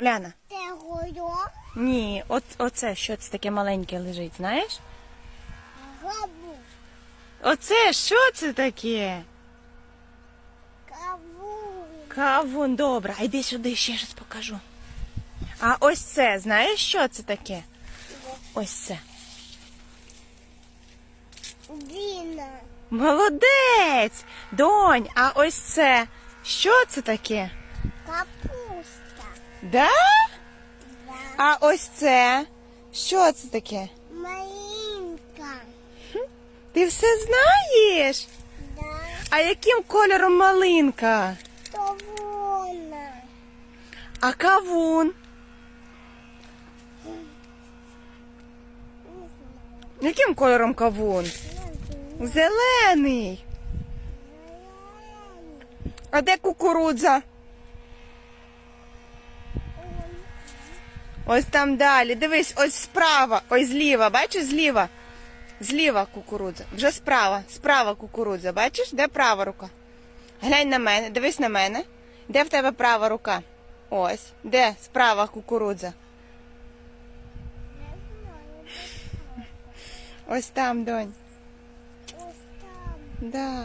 Уляна. Це горох, Ні, от, оце що це таке маленьке лежить, знаєш? габу, Оце що це таке? кавун, Кавун, добре, а йди сюди, ще раз покажу. А ось це, знаєш, що це таке? Ось це. діна, Молодець! Донь, а ось це. Що це таке? капуста, Да? А ось це. Що це таке? малинка, Ти все знаєш? да, А яким кольором малинка? то вона, А кавун? Яким кольором кавун? Зелений. А де кукурудза? Ось там далі. Дивись, ось справа, ось зліва. Бачиш зліва? Зліва кукурудза. Вже справа. Справа кукурудза. Бачиш? Де права рука? Глянь на мене, дивись на мене. Де в тебе права рука? Ось. Де справа кукурудза? Ось там, донь. Ось там. Да.